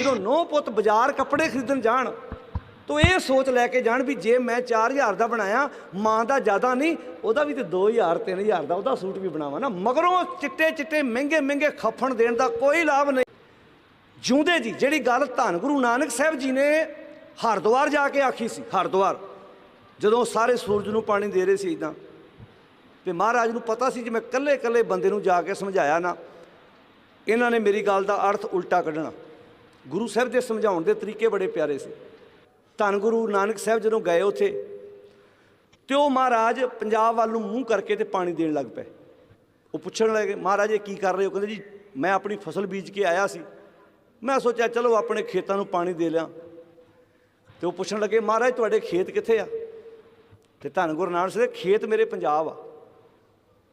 ਜਦੋਂ ਨੋ ਪੁੱਤ ਬਾਜ਼ਾਰ ਕੱਪੜੇ ਖਰੀਦਣ ਜਾਣ, ਤੋ ਇਹ ਸੋਚ ਲੈ ਕੇ ਜਾਣ ਵੀ ਜੇ ਮੈਂ 4000 ਦਾ ਬਣਾਇਆ, ਮਾਂ ਦਾ ਜ਼ਿਆਦਾ ਨਹੀਂ, ਉਹਦਾ ਵੀ ਤੇ 2000 3000 ਦਾ ਉਹਦਾ ਸੂਟ ਵੀ ਬਣਾਵਾਂ ਨਾ। ਮਗਰੋਂ ਚਿੱਟੇ ਚਿੱਟੇ ਮਹਿੰਗੇ ਮਹਿੰਗੇ ਖੱਫਣ ਦੇਣ ਦਾ ਕੋਈ ਲਾਭ ਨਹੀਂ। ਜਿਉਂਦੇ ਜੀ, ਜਿਹੜੀ ਗੱਲ ਧੰਨ ਗੁਰੂ ਨਾਨਕ ਸਾਹਿਬ ਜੀ ਨੇ ਹਰਿਦੁਆਰ ਜਾ ਕੇ ਆਖੀ ਸੀ, ਹਰਿਦੁਆਰ। ਜਦੋਂ ਸਾਰੇ ਸੂਰਜ ਨੂੰ ਪਾਣੀ ਦੇ ਰਹੇ ਸੀ ਇਦਾਂ ਤੇ ਮਹਾਰਾਜ ਨੂੰ ਪਤਾ ਸੀ ਜੇ ਮੈਂ ਇਕੱਲੇ ਇਕੱਲੇ ਬੰਦੇ ਨੂੰ ਜਾ ਕੇ ਸਮਝਾਇਆ ਨਾ, ਇਹਨਾਂ ਨੇ ਮੇਰੀ ਗੱਲ ਦਾ ਅਰਥ ਉਲਟਾ ਕੱਢਣਾ। ਗੁਰੂ ਸਾਹਿਬ ਦੇ ਸਮਝਾਉਣ ਦੇ ਤਰੀਕੇ ਬੜੇ ਪਿਆਰੇ ਸੀ। ਧੰਨ ਗੁਰੂ ਨਾਨਕ ਸਾਹਿਬ ਜਦੋਂ ਗਏ ਉੱਥੇ, ਤੇ ਉਹ ਮਹਾਰਾਜ ਪੰਜਾਬ ਵੱਲ ਨੂੰ ਮੂੰਹ ਕਰਕੇ ਤੇ ਪਾਣੀ ਦੇਣ ਲੱਗ ਪਏ। ਉਹ ਪੁੱਛਣ ਲੱਗੇ, ਮਹਾਰਾਜ, ਇਹ ਕੀ ਕਰ ਰਹੇ ਹੋ? ਕਹਿੰਦੇ, ਜੀ, ਮੈਂ ਆਪਣੀ ਫਸਲ ਬੀਜ ਕੇ ਆਇਆ ਸੀ। ਮੈਂ ਸੋਚਿਆ, ਚਲੋ ਆਪਣੇ ਖੇਤਾਂ ਨੂੰ ਪਾਣੀ ਦੇ ਲਿਆ ਤੇ ਉਹ ਪੁੱਛਣ ਲੱਗੇ, ਮਹਾਰਾਜ, ਤੁਹਾਡੇ ਖੇਤ ਕਿੱਥੇ ਆ? ਤੇ ਧੰਨ ਗੁਰੂ ਨਾਨਕ ਸਾਹਿਬ, ਖੇਤ ਮੇਰੇ ਪੰਜਾਬ ਆ।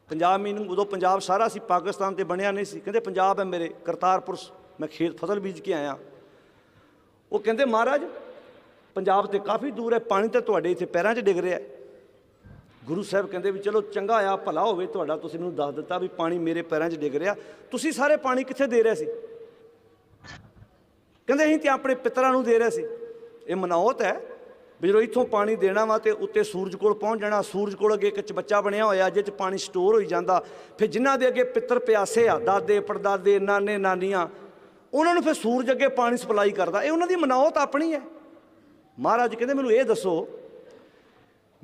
ਪੰਜਾਬ ਮੀਨਿੰਗ ਉਦੋਂ ਪੰਜਾਬ ਸਾਰਾ ਸੀ, ਪਾਕਿਸਤਾਨ ਤੇ ਬਣਿਆ ਨਹੀਂ ਸੀ। ਕਹਿੰਦੇ, ਪੰਜਾਬ ਹੈ ਮੇਰੇ ਕਰਤਾਰਪੁਰ ਮੈਂ ਖੇਤ ਫਸਲ ਬੀਜ ਕੇ ਆਇਆ। ਉਹ ਕਹਿੰਦੇ, ਮਹਾਰਾਜ, ਪੰਜਾਬ ਤੇ ਕਾਫੀ ਦੂਰ ਹੈ, ਪਾਣੀ ਤਾਂ ਤੁਹਾਡੇ ਇੱਥੇ ਪੈਰਾਂ 'ਚ ਡਿੱਗ ਰਿਹਾ ਗੁਰੂ ਸਾਹਿਬ ਕਹਿੰਦੇ ਵੀ, ਚਲੋ ਚੰਗਾ ਆ, ਭਲਾ ਹੋਵੇ ਤੁਹਾਡਾ, ਤੁਸੀਂ ਮੈਨੂੰ ਦੱਸ ਦਿੱਤਾ ਵੀ ਪਾਣੀ ਮੇਰੇ ਪੈਰਾਂ 'ਚ ਡਿੱਗ ਰਿਹਾ। ਤੁਸੀਂ ਸਾਰੇ ਪਾਣੀ ਕਿੱਥੇ ਦੇ ਰਹੇ ਸੀ? ਕਹਿੰਦੇ, ਅਸੀਂ ਤੇ ਆਪਣੇ ਪਿਤਰਾਂ ਨੂੰ ਦੇ ਰਹੇ ਸੀ। ਇਹ ਮਨੌਤ ਹੈ ਵੀ ਜਦੋਂ ਇੱਥੋਂ ਪਾਣੀ ਦੇਣਾ ਵਾ ਤੇ ਉੱਤੇ ਸੂਰਜ ਕੋਲ ਪਹੁੰਚ ਜਾਣਾ, ਸੂਰਜ ਕੋਲ ਅੱਗੇ ਇੱਕ ਚਬੱਚਾ ਬਣਿਆ ਹੋਇਆ ਜਿਹ 'ਚ ਪਾਣੀ ਸਟੋਰ ਹੋਈ ਜਾਂਦਾ। ਫਿਰ ਜਿਨ੍ਹਾਂ ਦੇ ਅੱਗੇ ਪਿੱਤਰ ਪਿਆਸੇ ਆ, ਦਾਦੇ, ਪੜਦਾਦੇ, ਨਾਨੇ, ਨਾਨੀਆਂ ਉਹਨਾਂ ਨੂੰ ਫਿਰ ਸੂਰਜ ਅੱਗੇ ਪਾਣੀ ਸਪਲਾਈ ਕਰਦਾ। ਇਹ ਉਹਨਾਂ ਦੀ ਮਨੌਤ ਆਪਣੀ ਹੈ। ਮਹਾਰਾਜ ਕਹਿੰਦੇ, ਮੈਨੂੰ ਇਹ ਦੱਸੋ,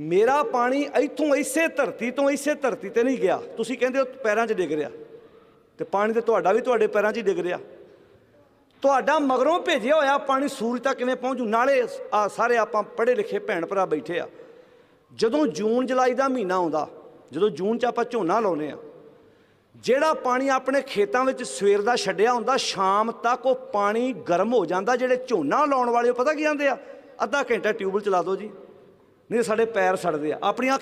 ਮੇਰਾ ਪਾਣੀ ਇੱਥੋਂ ਇਸੇ ਧਰਤੀ ਤੋਂ ਇਸੇ ਧਰਤੀ ਤੇ ਨਹੀਂ ਗਿਆ। ਤੁਸੀਂ ਕਹਿੰਦੇ ਹੋ ਪੈਰਾਂ 'ਚ ਡਿੱਗ ਰਿਹਾ। ਤੇ ਪਾਣੀ ਤੇ ਤੁਹਾਡਾ ਵੀ ਤੁਹਾਡੇ ਪੈਰਾਂ 'ਚ ਹੀ ਡਿੱਗ ਰਿਹਾ। ਤੁਹਾਡਾ ਮਗਰੋਂ ਭੇਜਿਆ ਹੋਇਆ ਪਾਣੀ ਸੂਰਜ ਤੱਕ ਕਿਵੇਂ ਪਹੁੰਚੂ? ਨਾਲੇ ਆ ਸਾਰੇ ਆਪਾਂ ਪੜ੍ਹੇ ਲਿਖੇ ਭੈਣ ਭਰਾ ਬੈਠੇ ਆ। ਜਦੋਂ ਜੂਨ ਜੁਲਾਈ ਦਾ ਮਹੀਨਾ ਆਉਂਦਾ, ਜਦੋਂ ਜੂਨ 'ਚ ਆਪਾਂ ਝੋਨਾ ਲਾਉਨੇ ਆ ਜਿਹੜਾ ਪਾਣੀ ਆਪਣੇ ਖੇਤਾਂ ਵਿੱਚ ਸਵੇਰ ਦਾ ਛੱਡਿਆ ਹੁੰਦਾ, ਸ਼ਾਮ ਤੱਕ ਉਹ ਪਾਣੀ ਗਰਮ ਹੋ ਜਾਂਦਾ, ਜਿਹੜੇ ਝੋਨਾ ਲਾਉਣ ਵਾਲੇ, ਉਹ ਪਤਾ ਕੀ ਜਾਂਦੇ ਆ? ਅੱਧਾ ਘੰਟਾ ਟਿਊਬਲ ਚਲਾ ਦਿਓ ਜੀ। ਨਹੀਂ, ਸਾਡੇ ਪੈਰ ਸੜਦੇ ਆ। ਆਪਣੀਆਂ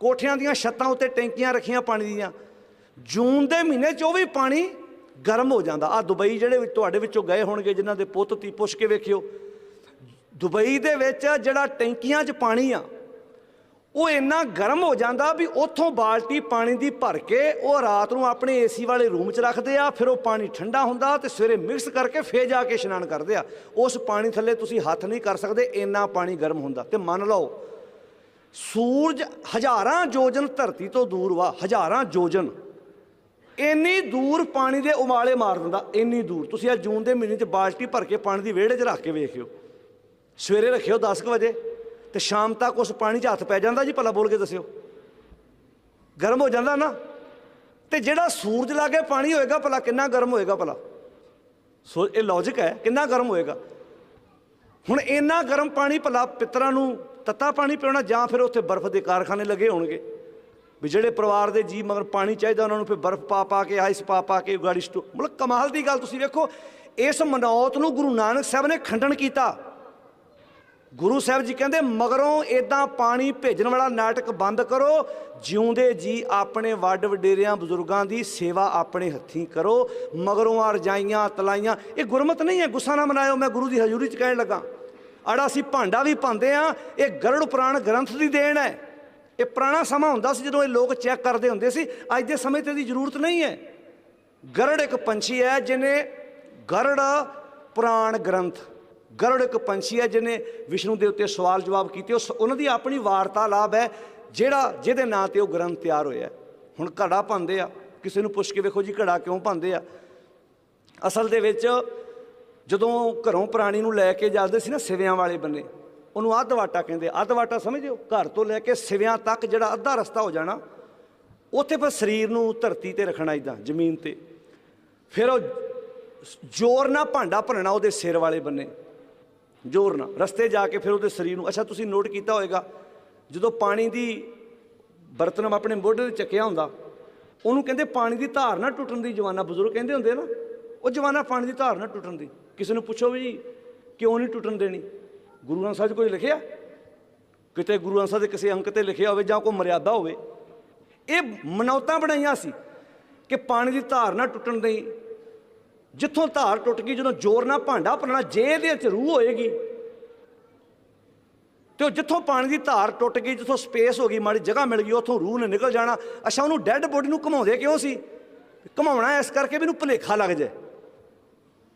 ਕੋਠਿਆਂ ਦੀਆਂ ਛੱਤਾਂ ਉੱਤੇ ਟੈਂਕੀਆਂ ਰੱਖੀਆਂ ਪਾਣੀ ਦੀਆਂ। ਜੂਨ ਦੇ ਮਹੀਨੇ 'ਚ ਉਹ ਵੀ ਪਾਣੀ ਗਰਮ ਹੋ ਜਾਂਦਾ। ਆ ਦੁਬਈ ਜਿਹੜੇ ਤੁਹਾਡੇ ਵਿੱਚੋਂ ਗਏ ਹੋਣਗੇ, ਜਿਨ੍ਹਾਂ ਦੇ ਪੁੱਤ ਤੀ, ਪੁੱਛ ਕੇ ਵੇਖਿਓ। ਦੁਬਈ ਦੇ ਵਿੱਚ ਜਿਹੜਾ ਟੈਂਕੀਆਂ 'ਚ ਪਾਣੀ ਆ ਉਹ ਇੰਨਾ ਗਰਮ ਹੋ ਜਾਂਦਾ ਵੀ ਉੱਥੋਂ ਬਾਲਟੀ ਪਾਣੀ ਦੀ ਭਰ ਕੇ ਉਹ ਰਾਤ ਨੂੰ ਆਪਣੇ ਏਸੀ ਵਾਲੇ ਰੂਮ 'ਚ ਰੱਖਦੇ ਆ, ਫਿਰ ਉਹ ਪਾਣੀ ਠੰਡਾ ਹੁੰਦਾ ਤੇ ਸਵੇਰੇ ਮਿਕਸ ਕਰਕੇ ਫੇਰ ਜਾ ਕੇ ਇਸ਼ਨਾਨ ਕਰਦੇ ਆ। ਉਸ ਪਾਣੀ ਥੱਲੇ ਤੁਸੀਂ ਹੱਥ ਨਹੀਂ ਕਰ ਸਕਦੇ, ਇੰਨਾ ਪਾਣੀ ਗਰਮ ਹੁੰਦਾ। ਤੇ ਮੰਨ ਲਓ, ਸੂਰਜ ਹਜ਼ਾਰਾਂ ਯੋਜਨ ਧਰਤੀ ਤੋਂ ਦੂਰ ਵਾ, ਹਜ਼ਾਰਾਂ ਯੋਜਨ ਇੰਨੀ ਦੂਰ ਪਾਣੀ ਦੇ ਉਮਾਲੇ ਮਾਰ ਦਿੰਦਾ, ਇੰਨੀ ਦੂਰ। ਤੁਸੀਂ ਆ ਜੂਨ ਦੇ ਮਹੀਨੇ 'ਚ ਬਾਲਟੀ ਭਰ ਕੇ ਪਾਣੀ ਦੀ ਵਿਹੜੇ 'ਚ ਰੱਖ ਕੇ ਵੇਖਿਓ ਸਵੇਰੇ ਰੱਖਿਓ 10 ਕੁ ਵਜੇ। ਤੇ ਸ਼ਾਮ ਤੱਕ ਉਸ ਪਾਣੀ 'ਚ ਹੱਥ ਪੈ ਜਾਂਦਾ ਜੀ, ਭਲਾ ਬੋਲ ਕੇ ਦੱਸਿਓ। ਗਰਮ ਹੋ ਜਾਂਦਾ ਨਾ। ਤੇ ਜਿਹੜਾ ਸੂਰਜ ਲਾਗੇ ਪਾਣੀ ਹੋਏਗਾ, ਭਲਾ ਕਿੰਨਾ ਗਰਮ ਹੋਏਗਾ ਭਲਾ? ਸੋ ਇਹ ਲੌਜੀਕ ਹੈ, ਕਿੰਨਾ ਗਰਮ ਹੋਏਗਾ। ਹੁਣ ਇੰਨਾ ਗਰਮ ਪਾਣੀ ਭਲਾ ਪਿੱਤਰਾਂ ਨੂੰ ਤੱਤਾ ਪਾਣੀ ਪਿਉਣਾ ਜਾਂ ਫਿਰ ਉੱਥੇ ਬਰਫ਼ ਦੇ ਕਾਰਖਾਨੇ ਲੱਗੇ ਹੋਣਗੇ। ਵੀ ਜਿਹੜੇ ਪਰਿਵਾਰ ਦੇ ਜੀ ਮਗਰ ਪਾਣੀ ਚਾਹੀਦਾ, ਉਹਨਾਂ ਨੂੰ ਫਿਰ ਬਰਫ਼ ਪਾ ਪਾ ਕੇ ਆਈਸ ਪਾ ਪਾ ਕੇ ਗਾੜੀ ਸਟੋ ਮਤਲਬ ਕਮਾਲ ਦੀ ਗੱਲ ਤੁਸੀਂ ਵੇਖੋ, ਇਸ ਮਨੌਤ ਨੂੰ ਗੁਰੂ ਨਾਨਕ ਸਾਹਿਬ ਨੇ ਖੰਡਨ ਕੀਤਾ। ਗੁਰੂ ਸਾਹਿਬ ਜੀ ਕਹਿੰਦੇ, ਮਗਰੋਂ ਇਦਾਂ ਪਾਣੀ ਭੇਜਣ ਵਾਲਾ ਨਾਟਕ ਬੰਦ ਕਰੋ, ਜਿਉਂਦੇ ਜੀ ਆਪਣੇ ਵੱਡ ਵਡੇਰਿਆਂ ਬਜ਼ੁਰਗਾਂ ਦੀ ਸੇਵਾ ਆਪਣੇ ਹੱਥੀਂ ਕਰੋ, ਮਗਰੋਂ ਆ ਰਜਾਈਆਂ ਤਲਾਈਆਂ। ਇਹ ਗੁਰਮਤ ਨਹੀਂ ਹੈ, ਗੁੱਸਾ ਨਾ ਮਨਾਇਓ, ਮੈਂ ਗੁਰੂ ਦੀ ਹਜ਼ੂਰੀ 'ਚ ਕਹਿਣ ਲੱਗਾ। ਅੜਾ ਅਸੀਂ ਭਾਂਡਾ ਵੀ ਪਾਉਂਦੇ ਆ, ਇਹ ਗਰੜ ਪੁਰਾਣ ਗ੍ਰੰਥ ਦੀ ਦੇਣ ਹੈ। ਇਹ ਪੁਰਾਣਾ ਸਮਾਂ ਹੁੰਦਾ ਸੀ ਜਦੋਂ ਇਹ ਲੋਕ ਚੈੱਕ ਕਰਦੇ ਹੁੰਦੇ ਸੀ, ਅੱਜ ਦੇ ਸਮੇਂ ਤੇ ਦੀ ਜ਼ਰੂਰਤ ਨਹੀਂ ਹੈ। ਗਰੜ ਇੱਕ ਪੰਛੀ ਹੈ, ਜਿਹਨੇ ਗਰੜ ਪੁਰਾਣ ਗ੍ਰੰਥ ਗਰੜ ਇੱਕ ਪੰਛੀ ਹੈ ਜਿਹਨੇ ਵਿਸ਼ਨੂੰ ਦੇ ਉੱਤੇ ਸਵਾਲ ਜਵਾਬ ਕੀਤੇ। ਉਸ ਉਹਨਾਂ ਦੀ ਆਪਣੀ ਵਾਰਤਾਲਾਪ ਹੈ, ਜਿਹੜਾ ਜਿਹਦੇ ਨਾਂ ਤੇ ਉਹ ਗ੍ਰੰਥ ਤਿਆਰ ਹੋਇਆ ਹੁਣ ਘੜਾ ਪਾਉਂਦੇ ਆ। ਕਿਸੇ ਨੂੰ ਪੁੱਛ ਕੇ ਵੇਖੋ ਜੀ ਘੜਾ ਕਿਉਂ ਪਾਉਂਦੇ ਆ। ਅਸਲ ਦੇ ਵਿੱਚ ਜਦੋਂ ਘਰੋਂ ਪ੍ਰਾਣੀ ਨੂੰ ਲੈ ਕੇ ਜਾਂਦੇ ਸੀ ਨਾ, ਸਿਵਿਆਂ ਵਾਲੇ ਬੰਨੇ, ਉਹਨੂੰ ਅੱਧ ਵਾਟਾ ਕਹਿੰਦੇ ਅੱਧ ਵਾਟਾ ਸਮਝਦੇ ਹੋ? ਘਰ ਤੋਂ ਲੈ ਕੇ ਸਿਵਿਆਂ ਤੱਕ ਜਿਹੜਾ ਅੱਧਾ ਰਸਤਾ ਹੋ ਜਾਣਾ, ਉੱਥੇ ਫਿਰ ਸਰੀਰ ਨੂੰ ਧਰਤੀ ਤੇ ਰੱਖਣਾ ਇਦਾਂ ਜ਼ਮੀਨ ਤੇ। ਫਿਰ ਉਹ ਜ਼ੋਰ ਨਾਲ ਭਾਂਡਾ ਭਰਨਾ ਉਹਦੇ ਸਿਰ ਵਾਲੇ ਬੰਨੇ। ਜ਼ੋਰ ਨਾਲ। ਰਸਤੇ ਜਾ ਕੇ ਫਿਰ ਉਹਦੇ ਸਰੀਰ ਨੂੰ ਅੱਛਾ, ਤੁਸੀਂ ਨੋਟ ਕੀਤਾ ਹੋਵੇਗਾ ਜਦੋਂ ਪਾਣੀ ਦੀ ਬਰਤਨ ਆਪਣੇ ਮੋਢੇ ਤੇ ਚੱਕਿਆ ਹੁੰਦਾ, ਉਹਨੂੰ ਕਹਿੰਦੇ ਪਾਣੀ ਦੀ ਧਾਰ ਨਾ ਟੁੱਟਣ ਦੀ, ਜਵਾਨਾ ਬਜ਼ੁਰਗ ਕਹਿੰਦੇ ਹੁੰਦੇ ਨਾ, ਉਹ ਜਵਾਨਾ ਪਾਣੀ ਦੀ ਧਾਰ ਨਾ ਟੁੱਟਣ ਦੀ। ਕਿਸੇ ਨੂੰ ਪੁੱਛੋ ਵੀ ਜੀ ਕਿਉਂ ਨਹੀਂ ਟੁੱਟਣ ਦੇਣੀ? ਗੁਰੂ ਗ੍ਰੰਥ ਸਾਹਿਬ 'ਚ ਕੋਈ ਲਿਖਿਆ? ਕਿਤੇ ਗੁਰੂ ਗ੍ਰੰਥ ਸਾਹਿਬ ਦੇ ਕਿਸੇ ਅੰਕ ਤੇ ਲਿਖਿਆ ਹੋਵੇ ਜਾਂ ਕੋਈ ਮਰਿਆਦਾ ਹੋਵੇ। ਇਹ ਮਨੌਤਾਂ ਬਣਾਈਆਂ ਸੀ ਕਿ ਪਾਣੀ ਦੀ ਧਾਰ ਨਾ ਟੁੱਟਣ ਦੇਈ। ਜਿੱਥੋਂ ਧਾਰ ਟੁੱਟ ਗਈ, ਜਦੋਂ ਜ਼ੋਰ ਨਾਲ ਭਾਂਡਾ ਭਰਨਾ ਜੇ ਇਹਦੇ ਵਿੱਚ ਰੂਹ ਹੋਏਗੀ, ਤੇ ਉਹ ਜਿੱਥੋਂ ਪਾਣੀ ਦੀ ਧਾਰ ਟੁੱਟ ਗਈ, ਜਿੱਥੋਂ ਸਪੇਸ ਹੋ ਗਈ, ਮਾੜੀ ਜਗ੍ਹਾ ਮਿਲ ਗਈ, ਉੱਥੋਂ ਰੂਹ ਨੇ ਨਿਕਲ ਜਾਣਾ। ਅੱਛਾ, ਉਹਨੂੰ ਡੈੱਡ ਬੋਡੀ ਨੂੰ ਘੁਮਾਉਂਦੇ ਕਿਉਂ ਸੀ? ਘੁਮਾਉਣਾ ਇਸ ਕਰਕੇ ਵੀ ਇਹਨੂੰ ਭੁਲੇਖਾ ਲੱਗ ਜਾਏ।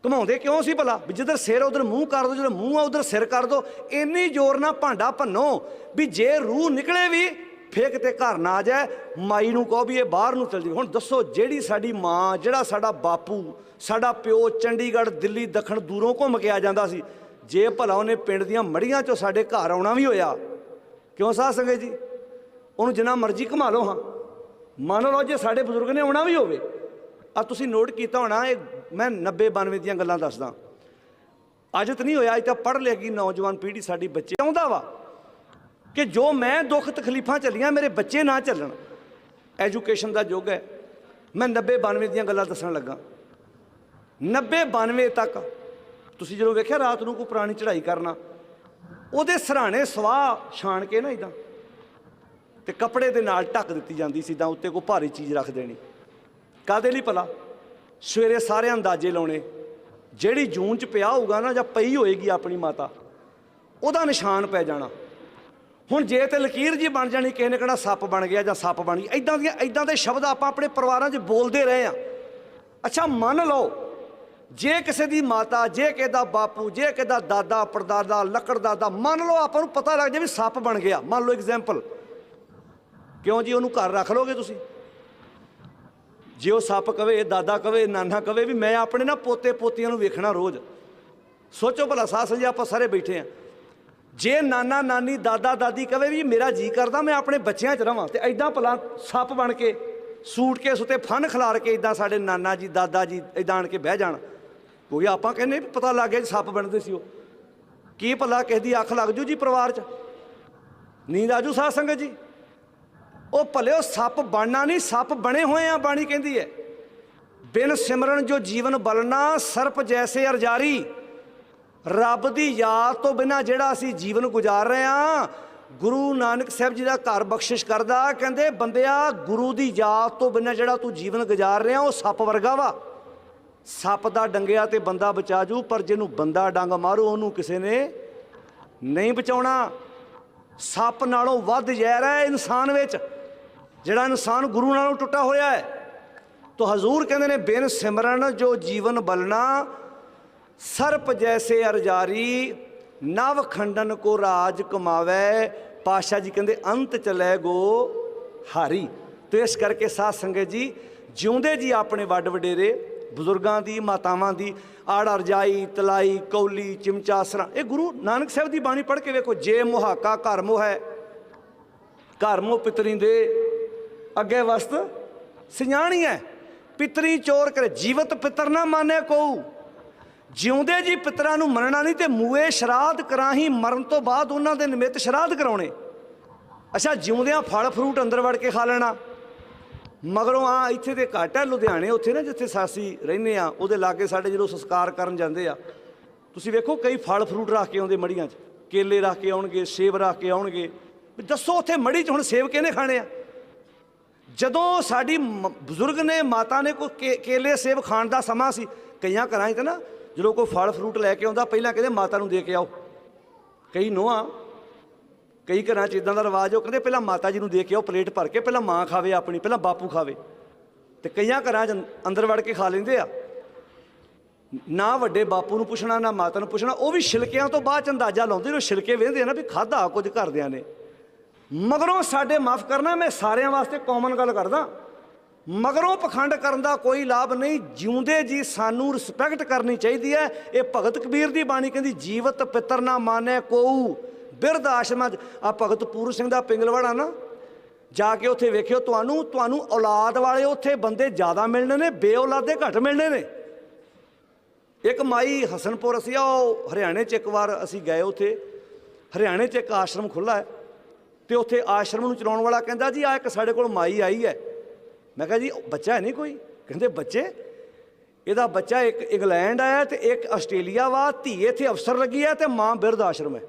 ਘਮਾਉਂਦੇ ਕਿਉਂ ਸੀ ਭਲਾ? ਵੀ ਜਿੱਧਰ ਸਿਰ ਉਧਰ ਮੂੰਹ ਕਰ ਦੋ, ਜਦੋਂ ਮੂੰਹ ਆ, ਉਧਰ ਸਿਰ ਕਰ ਦੋ। ਇੰਨੀ ਜ਼ੋਰ ਨਾਲ ਭਾਂਡਾ ਭੰਨੋ ਵੀ ਜੇ ਰੂਹ ਨਿਕਲੇ ਵੀ ਫੇਕ ਤੇ ਘਰ ਨਾ ਆ ਜਾਏ, ਮਾਈ ਨੂੰ ਕਹੋ ਵੀ ਇਹ ਬਾਹਰ ਨੂੰ ਚਲ ਜੀ ਹੁਣ ਦੱਸੋ, ਜਿਹੜੀ ਸਾਡੀ ਮਾਂ, ਜਿਹੜਾ ਸਾਡਾ ਬਾਪੂ, ਸਾਡਾ ਪਿਓ ਚੰਡੀਗੜ੍ਹ, ਦਿੱਲੀ, ਦੱਖਣ ਦੂਰੋਂ ਘੁੰਮ ਕੇ ਆ ਜਾਂਦਾ ਸੀ, ਜੇ ਭਲਾ ਉਹਨੇ ਪਿੰਡ ਦੀਆਂ ਮੜੀਆਂ ਚੋਂ ਸਾਡੇ ਘਰ ਆਉਣਾ ਵੀ ਹੋਇਆ, ਕਿਉਂ ਸਾਹ ਸੰਗਤ ਜੀ? ਉਹਨੂੰ ਜਿੰਨਾ ਮਰਜ਼ੀ ਘੁਮਾ ਲਓ ਹਾਂ। ਮੰਨ ਲਓ ਜੇ ਸਾਡੇ ਬਜ਼ੁਰਗ ਨੇ ਆਉਣਾ ਵੀ ਹੋਵੇ। ਆ ਤੁਸੀਂ ਨੋਟ ਕੀਤਾ ਹੋਣਾ, ਇਹ ਮੈਂ 90 92 ਦੀਆਂ ਗੱਲਾਂ ਦੱਸਦਾ। ਅੱਜ ਤਾਂ ਨਹੀਂ ਹੋਇਆ, ਅੱਜ ਤਾਂ ਪੜ੍ਹ ਲਿਆਗੀ ਨੌਜਵਾਨ ਪੀੜ੍ਹੀ ਸਾਡੀ ਬੱਚੇ ਆਉਂਦਾ ਵਾ। ਕਿ ਜੋ ਮੈਂ ਦੁੱਖ ਤਕਲੀਫਾਂ ਚੱਲੀਆਂ ਮੇਰੇ ਬੱਚੇ ਨਾ ਚੱਲਣ ਐਜੂਕੇਸ਼ਨ ਦਾ ਯੁੱਗ ਹੈ। ਮੈਂ 90 92 ਦੀਆਂ ਗੱਲਾਂ ਦੱਸਣ ਲੱਗਾ। 90 92 ਤੱਕ ਤੁਸੀਂ ਜਦੋਂ ਵੇਖਿਆ ਰਾਤ ਨੂੰ ਕੋਈ ਪੁਰਾਣੀ ਚੜ੍ਹਾਈ ਕਰਨਾ, ਉਹਦੇ ਸਰਾਣੇ ਸਵਾਹ ਛਾਣ ਕੇ ਨਾ ਇਦਾਂ ਤੇ ਕੱਪੜੇ ਦੇ ਨਾਲ ਢੱਕ ਦਿੱਤੀ ਜਾਂਦੀ ਸੀ ਤਾਂ ਉੱਤੇ ਕੋਈ ਭਾਰੀ ਚੀਜ਼ ਰੱਖ ਦੇਣੀ। ਕਾਦੇ ਲਈ ਭਲਾ? ਸਵੇਰੇ ਸਾਰੇ ਅੰਦਾਜ਼ੇ ਲਾਉਣੇ। ਜਿਹੜੀ ਜੂਨ ਚ ਪਿਆ ਹੋਊਗਾ ਨਾ ਜਾਂ ਪਈ ਹੋਏਗੀ ਆਪਣੀ ਮਾਤਾ, ਉਹਦਾ ਨਿਸ਼ਾਨ ਪੈ ਜਾਣਾ। ਹੁਣ ਜੇ ਤੇ ਲਕੀਰ ਜੀ ਬਣ ਜਾਣੀ, ਕਿਸੇ ਨੇ ਕਿਹੜਾ ਸੱਪ ਬਣ ਗਿਆ ਜਾਂ ਸੱਪ ਬਣ ਗਈ ਐਦਾਂ ਦੀਆਂ ਐਦਾਂ ਦੇ ਸ਼ਬਦ ਆਪਾਂ ਆਪਣੇ ਪਰਿਵਾਰਾਂ 'ਚ ਬੋਲਦੇ ਰਹੇ ਆ ਅੱਛਾ, ਮੰਨ ਲਓ, ਜੇ ਕਿਸੇ ਦੀ ਮਾਤਾ, ਜੇ ਕਿਸੇ ਦਾ ਬਾਪੂ, ਜੇ ਕਿਸੇ ਦਾ ਦਾਦਾ, ਪੜਦਾਦਾ ਲੱਕੜਦਾਦਾ ਮੰਨ ਲਓ ਆਪਾਂ ਨੂੰ ਪਤਾ ਲੱਗ ਜਾਏ ਵੀ ਸੱਪ ਬਣ ਗਿਆ। ਮੰਨ ਲਓ ਐਗਜ਼ਾਮਪਲ ਕਿਉਂ ਜੀ? ਉਹਨੂੰ ਘਰ ਰੱਖ ਲੋਗੇ ਤੁਸੀਂ? ਜੇ ਉਹ ਸੱਪ ਕਵੇ ਦਾਦਾ ਕਵੇ ਨਾਨਾ ਕਵੇ ਵੀ ਮੈਂ ਆਪਣੇ ਨਾ ਪੋਤੇ ਪੋਤੀਆਂ ਨੂੰ ਵੇਖਣਾ ਰੋਜ਼। ਸੋਚੋ ਭਲਾ ਸਾਹ ਸੰਜੇ ਆਪਾਂ ਸਾਰੇ ਬੈਠੇ ਆ ਜੇ ਨਾਨਾ ਨਾਨੀ, ਦਾਦਾ ਦਾਦੀ ਕਵੇ ਵੀ ਮੇਰਾ ਜੀ ਕਰਦਾ, ਮੈਂ ਆਪਣੇ ਬੱਚਿਆਂ 'ਚ ਰਵਾਂ, ਤੇ ਐਦਾਂ ਭਲਾ ਸੱਪ ਬਣ ਕੇ ਸੂਟ ਸੂਟਕੇਸ ਉਤੇ ਫਨ ਖਿਲਾਰ ਕੇ ਇਦਾਂ ਸਾਡੇ ਨਾਨਾ ਜੀ, ਦਾਦਾ ਜੀ ਇਦਾਂ ਆਣ ਕੇ ਬਹਿ ਜਾਣ। ਕੋਈ ਆਪਾਂ ਕਹਿੰਦੇ ਵੀ ਪਤਾ ਲੱਗ ਗਿਆ ਜੀ ਸੱਪ ਬਣਦੇ ਸੀ ਉਹ। ਕੀ ਭਲਾ ਕਿਸੇ ਦੀ ਅੱਖ ਲੱਗ ਜੂ ਜੀ ਪਰਿਵਾਰ 'ਚ? ਨੀਂਦ ਆਜੂ ਸਾਧ ਸੰਗਤ ਜੀ? ਉਹ ਭਲੇ ਉਹ ਸੱਪ ਬਣਨਾ ਨਹੀਂ, ਸੱਪ ਬਣੇ ਹੋਏ ਆ ਬਾਣੀ ਕਹਿੰਦੀ ਹੈ। ਬਿਨ ਸਿਮਰਨ ਜੋ ਜੀਵਨ ਬਲਣਾ, ਸਰਪ ਜੈਸੇ ਅਰਜਾਰੀ। ਰੱਬ ਦੀ ਯਾਦ ਤੋਂ ਬਿਨਾ ਜਿਹੜਾ ਅਸੀਂ ਜੀਵਨ ਗੁਜ਼ਾਰ ਰਹੇ ਹਾਂ, ਗੁਰੂ ਨਾਨਕ ਸਾਹਿਬ ਜੀ ਦਾ ਘਰ ਬਖਸ਼ਿਸ਼ ਕਰਦਾ, ਕਹਿੰਦੇ ਬੰਦਿਆ, ਗੁਰੂ ਦੀ ਯਾਦ ਤੋਂ ਬਿਨਾ ਜਿਹੜਾ ਤੂੰ ਜੀਵਨ ਗੁਜ਼ਾਰ ਰਿਹਾ, ਉਹ ਸੱਪ ਵਰਗਾ ਵਾ। ਸੱਪ ਦਾ ਡੰਗਿਆ ਤੇ ਬੰਦਾ ਬਚਾ ਜੂ, ਪਰ ਜਿਹਨੂੰ ਬੰਦਾ ਡੰਗ ਮਾਰੂ, ਉਹਨੂੰ ਕਿਸੇ ਨੇ ਨਹੀਂ ਬਚਾਉਣਾ। ਸੱਪ ਨਾਲੋਂ ਵੱਧ ਜ਼ਹਿਰ ਹੈ ਇਨਸਾਨ ਵਿੱਚ, ਜਿਹੜਾ ਇਨਸਾਨ ਗੁਰੂ ਨਾਲੋਂ ਟੁੱਟਾ ਹੋਇਆ ਹੈ। ਤੋ ਹਜ਼ੂਰ ਕਹਿੰਦੇ ਨੇ, ਬਿਨ ਸਿਮਰਨ ਜੋ ਜੀਵਨ ਬਲਣਾ ਸਰਪ ਜੈਸੇ ਅਰਜਾਰੀ, ਨਵ ਖੰਡਨ ਕੋ ਰਾਜ ਕਮਾਵੇ। ਪਾਸ਼ਾ ਜੀ ਕਹਿੰਦੇ, ਅੰਤ ਚਲੇ ਗੋ ਹਾਰੀ। ਤੇ ਇਸ ਕਰਕੇ ਸਾਧ ਸੰਗਤ ਜੀ, ਜਿਉਂਦੇ ਜੀ ਆਪਣੇ ਵੱਡ ਵਡੇਰੇ, ਬਜ਼ੁਰਗਾਂ ਦੀ, ਮਾਤਾਵਾਂ ਦੀ, ਆੜ ਅਰਜਾਈ, ਤਲਾਈ, ਕੌਲੀ, ਚਿਮਚਾ ਸਰਾਂ ਇਹ ਗੁਰੂ ਨਾਨਕ ਸਾਹਿਬ ਦੀ ਬਾਣੀ ਪੜ੍ਹ ਕੇ ਵੇਖੋ, ਜੇ ਮੁਹਾਕਾ ਘਰ ਮੋਹ ਹੈ, ਘਰ ਮੋਹ ਪਿਤਰੀ ਦੇ ਅੱਗੇ ਵਸਤ ਸਿਆਣੀ ਹੈ। ਪਿਤਰੀ ਚੋਰ ਕਰੇ, ਜੀਵਤ ਪਿਤਰ ਨਾ ਮਾਨੇ ਕੋਉ ਜਿਉਂਦੇ ਜੀ ਪਿਤਰਾਂ ਨੂੰ ਮੰਨਣਾ ਨਹੀਂ ਤੇ ਮੂਏ ਸ਼ਰਾਧ ਕਰਾਹੀ ਮਰਨ ਤੋਂ ਬਾਅਦ ਉਹਨਾਂ ਦੇ ਨਿਮਿਤ ਸ਼ਰਾਧ ਕਰਾਉਣੇ। ਅੱਛਾ, ਜਿਉਂਦਿਆਂ ਫਲ ਫਰੂਟ ਅੰਦਰ ਵੜ ਕੇ ਖਾ ਲੈਣਾ। ਮਗਰੋਂ ਆ ਇੱਥੇ ਤੇ ਘੱਟ ਹੈ ਲੁਧਿਆਣੇ ਉੱਥੇ ਨਾ ਜਿੱਥੇ ਸਾਸੀ ਰਹਿੰਦੇ ਆ, ਉਹਦੇ ਲਾਗੇ ਸਾਡੇ ਜਦੋਂ ਸੰਸਕਾਰ ਕਰਨ ਜਾਂਦੇ ਆ। ਤੁਸੀਂ ਵੇਖੋ ਕਈ ਫਲ ਫਰੂਟ ਰੱਖ ਕੇ ਆਉਂਦੇ ਮੜੀਆਂ 'ਚ। ਕੇਲੇ ਰੱਖ ਕੇ ਆਉਣਗੇ, ਸੇਬ ਰੱਖ ਕੇ ਆਉਣਗੇ। ਦੱਸੋ ਉੱਥੇ ਮੜੀ 'ਚ ਹੁਣ ਸੇਬ ਕਿਹਨੇ ਖਾਣੇ ਆ? ਜਦੋਂ ਸਾਡੀ ਮ- ਬਜ਼ੁਰਗ ਨੇ, ਮਾਤਾ ਨੇ ਕੋਈ ਕੇ- ਕੇਲੇ ਸੇਬ ਖਾਣ ਦਾ ਸਮਾਂ ਸੀ, ਕਈਆਂ ਘਰਾਂ 'ਚ ਨਾ ਜਦੋਂ ਕੋਈ ਫਲ ਫਰੂਟ ਲੈ ਕੇ ਆਉਂਦਾ, ਪਹਿਲਾਂ ਕਹਿੰਦੇ ਮਾਤਾ ਨੂੰ ਦੇ ਕੇ ਆਓ। ਕਈ ਨੋਹਾਂ, ਕਈ ਘਰਾਂ 'ਚ ਇਦਾਂ ਦਾ ਰਿਵਾਜ, ਉਹ ਕਹਿੰਦੇ ਪਹਿਲਾਂ ਮਾਤਾ ਜੀ ਨੂੰ ਦੇ ਕੇ ਆਓ, ਪਲੇਟ ਭਰ ਕੇ, ਪਹਿਲਾਂ ਮਾਂ ਖਾਵੇ ਆਪਣੀ, ਪਹਿਲਾਂ ਬਾਪੂ ਖਾਵੇ। ਤੇ ਕਈਆਂ ਘਰਾਂ 'ਚ ਅੰਦਰ ਵੜ ਕੇ ਖਾ ਲੈਂਦੇ ਆ। ਨਾ ਵੱਡੇ ਬਾਪੂ ਨੂੰ ਪੁੱਛਣਾ, ਨਾ ਮਾਤਾ ਨੂੰ ਪੁੱਛਣਾ, ਉਹ ਵੀ ਛਿਲਕਿਆਂ ਤੋਂ ਬਾਅਦ 'ਚ ਅੰਦਾਜ਼ਾ ਲਾਉਂਦੇ ਨੇ ਛਿਲਕੇ ਵੇਂਦੇ ਆ ਨਾ ਵੀ ਖਾਦਾ ਕੁਝ ਘਰਦਿਆਂ ਨੇ। ਮਗਰੋਂ ਸਾਡੇ ਮਾਫ ਕਰਨਾ, ਮੈਂ ਸਾਰਿਆਂ ਵਾਸਤੇ ਕਾਮਨ ਗੱਲ ਕਰਦਾ। ਮਗਰੋਂ ਪਖੰਡ ਕਰਨ ਦਾ ਕੋਈ ਲਾਭ ਨਹੀਂ, ਜਿਉਂਦੇ ਜੀ ਸਾਨੂੰ ਰਿਸਪੈਕਟ ਕਰਨੀ ਚਾਹੀਦੀ ਹੈ। ਇਹ ਭਗਤ ਕਬੀਰ ਦੀ ਬਾਣੀ ਕਹਿੰਦੀ, ਜੀਵਤ ਪਿਤਰ ਨਾ ਮਾਨੇ ਕੋਊ, ਬਿਰਧ ਆਸ਼ਰਮ ਆ ਭਗਤ ਪੂਰ ਸਿੰਘ ਦਾ ਪਿੰਗਲਵਾੜਾ ਨਾ, ਜਾ ਕੇ ਉੱਥੇ ਵੇਖਿਓ, ਤੁਹਾਨੂੰ ਤੁਹਾਨੂੰ ਔਲਾਦ ਵਾਲੇ ਉੱਥੇ ਬੰਦੇ ਜ਼ਿਆਦਾ ਮਿਲਣੇ ਨੇ, ਬੇਔਲਾਦੇ ਘੱਟ ਮਿਲਣੇ ਨੇ। ਇੱਕ ਮਾਈ ਹਸਨਪੁਰ, ਅਸੀਂ ਆ ਉਹ ਹਰਿਆਣੇ ਚ ਇੱਕ ਵਾਰ ਅਸੀਂ ਗਏ ਉੱਥੇ। ਹਰਿਆਣੇ ਚ ਇੱਕ ਆਸ਼ਰਮ ਖੁੱਲਾ ਹੈ। ਤੇ ਉੱਥੇ ਆਸ਼ਰਮ ਨੂੰ ਚਲਾਉਣ ਵਾਲਾ ਕਹਿੰਦਾ ਜੀ ਆ ਇੱਕ ਸਾਡੇ ਕੋਲ ਮਾਈ ਆਈ ਹੈ। ਮੈਂ ਕਿਹਾ ਜੀ ਬੱਚਾ ਹੈ ਨਹੀਂ ਕੋਈ? ਕਹਿੰਦੇ, ਬੱਚੇ? ਇਹਦਾ ਬੱਚਾ ਇੱਕ ਇੰਗਲੈਂਡ ਆਇਆ ਤੇ ਇੱਕ ਆਸਟ੍ਰੇਲੀਆ ਵਾ, ਧੀ ਇੱਥੇ ਅਫਸਰ ਲੱਗੀ ਹੈ ਤੇ ਮਾਂ ਬਿਰਧ ਆਸ਼ਰਮ ਹੈ।